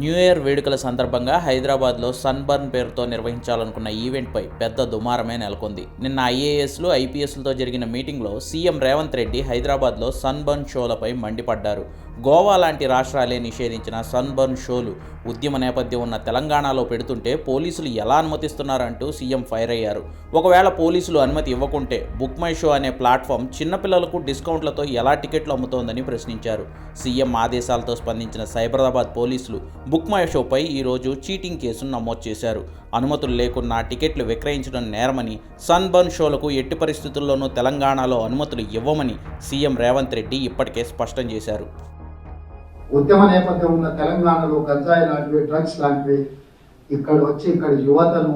New year వేడుకల సందర్భంగా హైదరాబాద్లో సన్బర్న్ పేరుతో నిర్వహించాలనుకున్న ఈవెంట్పై పెద్ద దుమారమే నెలకొంది. నిన్న ఐఏఎస్లు ఐపీఎస్లతో జరిగిన మీటింగ్లో సీఎం రేవంత్ రెడ్డి హైదరాబాద్లో సన్బర్న్ షోలపై మండిపడ్డారు. గోవా లాంటి రాష్ట్రాలే నిషేధించిన సన్బర్న్ షోలు ఉద్యమ నేపథ్యం ఉన్న తెలంగాణలో పెడుతుంటే పోలీసులు ఎలా అనుమతిస్తున్నారంటూ సీఎం ఫైర్ అయ్యారు. ఒకవేళ పోలీసులు అనుమతి ఇవ్వకుంటే బుక్ మై షో అనే ప్లాట్ఫామ్ చిన్నపిల్లలకు డిస్కౌంట్లతో ఎలా టికెట్లు అమ్ముతోందని ప్రశ్నించారు. సీఎం ఆదేశాలతో స్పందించిన సైబరాబాద్ పోలీసులు బుక్ మై షోపై ఈరోజు చీటింగ్ కేసును నమోదు చేశారు. అనుమతులు లేకున్నా టికెట్లు విక్రయించడం నేరమని సన్బర్న్ షోలకు ఎట్టి పరిస్థితుల్లోనూ తెలంగాణలో అనుమతులు ఇవ్వమని సీఎం రేవంత్ రెడ్డి ఇప్పటికే స్పష్టం చేశారు. ఉద్యమ నేపథ్యం ఉన్న తెలంగాణలో గంజాయి లాంటివి డ్రగ్స్ లాంటివి ఇక్కడ వచ్చి ఇక్కడ యువతను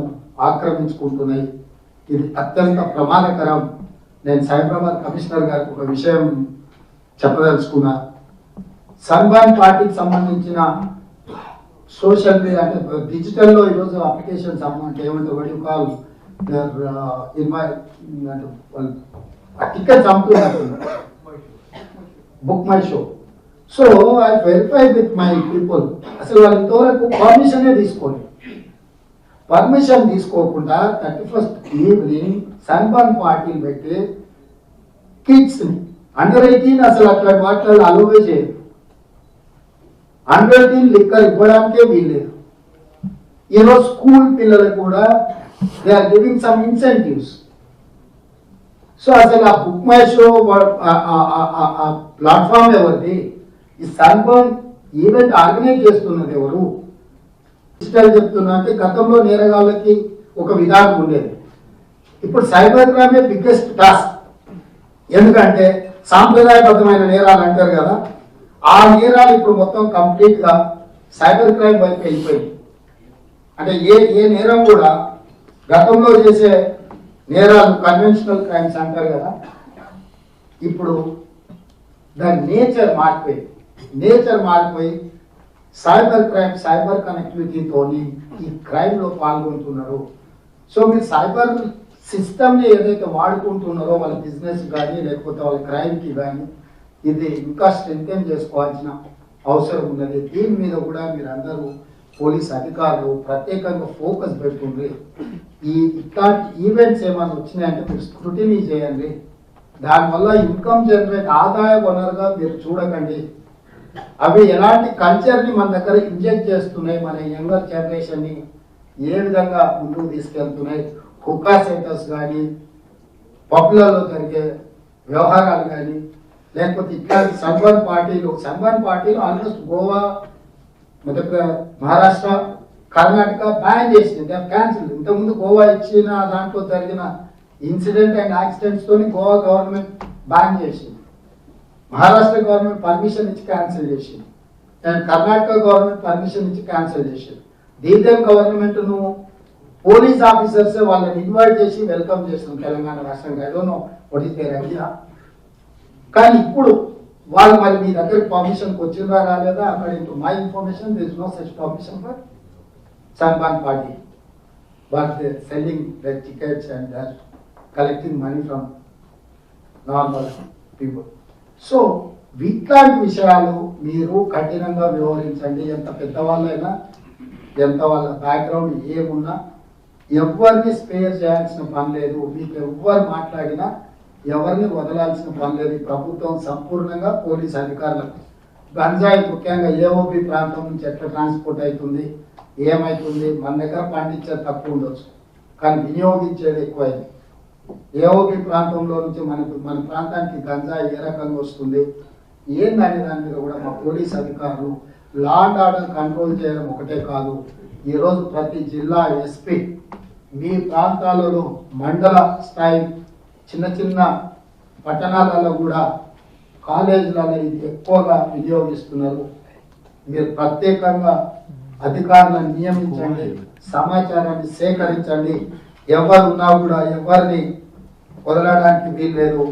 ఆక్రమించుకుంటున్నాయి. ఇది అత్యంత ప్రమాదకరం. నేను సైబరాబాద్ కమిషనర్ గారికి ఒక విషయం చెప్పదలుచుకున్నా. సన్బాన్ పార్టీకి సంబంధించిన సోషల్ మీడియా అంటే డిజిటల్లో ఈరోజు అప్లికేషన్స్ అమౌంట్ ఏమంటే వడి కాల్ ఆ టికెట్స్ అమ్ముతున్నారు book my show. So I verify with my people. అసలు వాళ్ళు ఇంతవరకు పర్మిషనే తీసుకోండి పర్మిషన్ తీసుకోకుండా థర్టీ ఫస్ట్ ఈవినింగ్ సన్బర్న్ పార్టీని పెట్టి కిడ్స్ అండర్ ఎయిటీన్ అసలు అట్లాంటి వాటిలో అలవే చేయరు హండ్రెడ్ ఎయిటీన్ లెక్క ఇవ్వడానికే వీల్లేదు. ఈరోజు స్కూల్ పిల్లలకు కూడా they are giving some incentives so అసలు ఆ బుక్ మై షో ప్లాట్ఫామ్ ఎవరిది? ఈ సన్బర్న్ ఈవెంట్ ఆర్గనైజ్ చేస్తున్నది ఎవరు? డిజిటల్ చెప్తున్నా అంటే గతంలో నేరగాళ్ళకి ఒక విధానం ఉండేది. ఇప్పుడు సైబర్ క్రైమే బిగ్గెస్ట్ టాస్క్ ఎందుకంటే సాంప్రదాయబద్ధమైన నేరాలు అంటారు కదా ఆ నేరాలు ఇప్పుడు మొత్తం కంప్లీట్గా సైబర్ క్రైమ్ వైపు వెళ్ళిపోయింది అంటే ఏ ఏ నేరం కూడా గతంలో చేసే నేరాలు కన్వెన్షనల్ క్రైమ్స్ అంటారు కదా ఇప్పుడు దాని నేచర్ మారిపోయింది నేచర్ మారిపోయి సైబర్ క్రైమ్ సైబర్ కనెక్టివిటీతోని ఈ క్రైమ్లో పాల్గొంటున్నారు. సో మీరు సైబర్ సిస్టమ్ని ఏదైతే వాడుకుంటున్నారో వాళ్ళ బిజినెస్ కానీ లేకపోతే వాళ్ళ క్రైమ్కి కానీ ఇది ఇంకా స్ట్రెంగ్ చేసుకోవాల్సిన అవసరం ఉన్నది. దీని మీద కూడా మీరందరూ పోలీస్ అధికారులు ప్రత్యేకంగా ఫోకస్ పెట్టుండ్రి ఈ ఇట్లాంటి ఈవెంట్స్ ఏమైనా వచ్చినాయంటే మీరు స్క్రూటినీ చేయండి. దానివల్ల ఇన్కమ్ జనరేట్ ఆదాయ వనరుగా మీరు చూడకండి. అవి ఎలాంటి కల్చర్ని మన దగ్గర ఇంజెక్ట్ చేస్తున్నాయి. మన యంగర్ జనరేషన్ని ఏ విధంగా ముందుకు తీసుకెళ్తున్నాయి. హుకా సెంటర్స్ కానీ పబ్లలో జరిగే వ్యవహారాలు కానీ లేకపోతే ఇట్లాంటి సన్బర్న్ పార్టీలు సన్బర్న్ పార్టీలు ఆల్మోస్ట్ గోవా మొదట మహారాష్ట్ర కర్ణాటక బ్యాన్ చేసింది. క్యాన్సిల్ ఇంతకుముందు గోవా ఇచ్చిన దాంట్లో జరిగిన ఇన్సిడెంట్ అండ్ యాక్సిడెంట్స్ తోని గోవా గవర్నమెంట్ బ్యాన్ చేసింది. మహారాష్ట్ర గవర్నమెంట్ పర్మిషన్ ఇచ్చి క్యాన్సిల్ చేసింది. అండ్ కర్ణాటక గవర్నమెంట్ పర్మిషన్ ఇచ్చి క్యాన్సిల్ చేసింది. దీంతో గవర్నమెంట్ను పోలీస్ ఆఫీసర్స్ వాళ్ళని ఇన్వైట్ చేసి వెల్కమ్ చేస్తున్నాం తెలంగాణ రాష్ట్రంగా. I don't know what their idea కానీ ఇప్పుడు వాళ్ళు మరి మీ దగ్గరికి పర్మిషన్కి వచ్చిందా రాలేదా? అక్కడ my information this no such permission for Sunburn party but they selling the tickets and collecting money from normal people so ఇట్లాంటి విషయాలు మీరు కఠినంగా వ్యవహరించండి. ఎంత పెద్దవాళ్ళైనా ఎంత వాళ్ళ బ్యాక్గ్రౌండ్ ఏమున్నా ఎవరిని స్పేర్ చేయాల్సిన పని లేదు. మీకు ఎవ్వరు మాట్లాడినా ఎవరిని వదలాల్సిన పని లేదు. ప్రభుత్వం సంపూర్ణంగా పోలీస్ అధికారులకు గంజాయి ముఖ్యంగా ఏఓబి ప్రాంతం నుంచి ఎట్లా ట్రాన్స్పోర్ట్ అవుతుంది? ఏమవుతుంది మన దగ్గర పండించేది తక్కువ ఉండొచ్చు. కానీ వినియోగించేది ఎక్కువైంది. ఏఓబి ప్రాంతంలో నుంచి మనకు మన ప్రాంతానికి గంజాయి ఏ రకంగా వస్తుంది? ఏందనే దాని మీద కూడా మా పోలీస్ అధికారులు లా అండ్ ఆర్డర్ కంట్రోల్ చేయడం ఒకటే కాదు. ఈరోజు ప్రతి జిల్లా ఎస్పీ మీ ప్రాంతాలలో మండల స్థాయి చిన్న చిన్న పట్టణాలలో కూడా కాలేజీలలో ఇది ఎక్కువగా వినియోగిస్తున్నారు. మీరు ప్రత్యేకంగా అధికారులను నియమించండి సమాచారాన్ని సేకరించండి. ఎవరున్నా కూడా ఎవరిని వదలడానికి వీల్లేదు.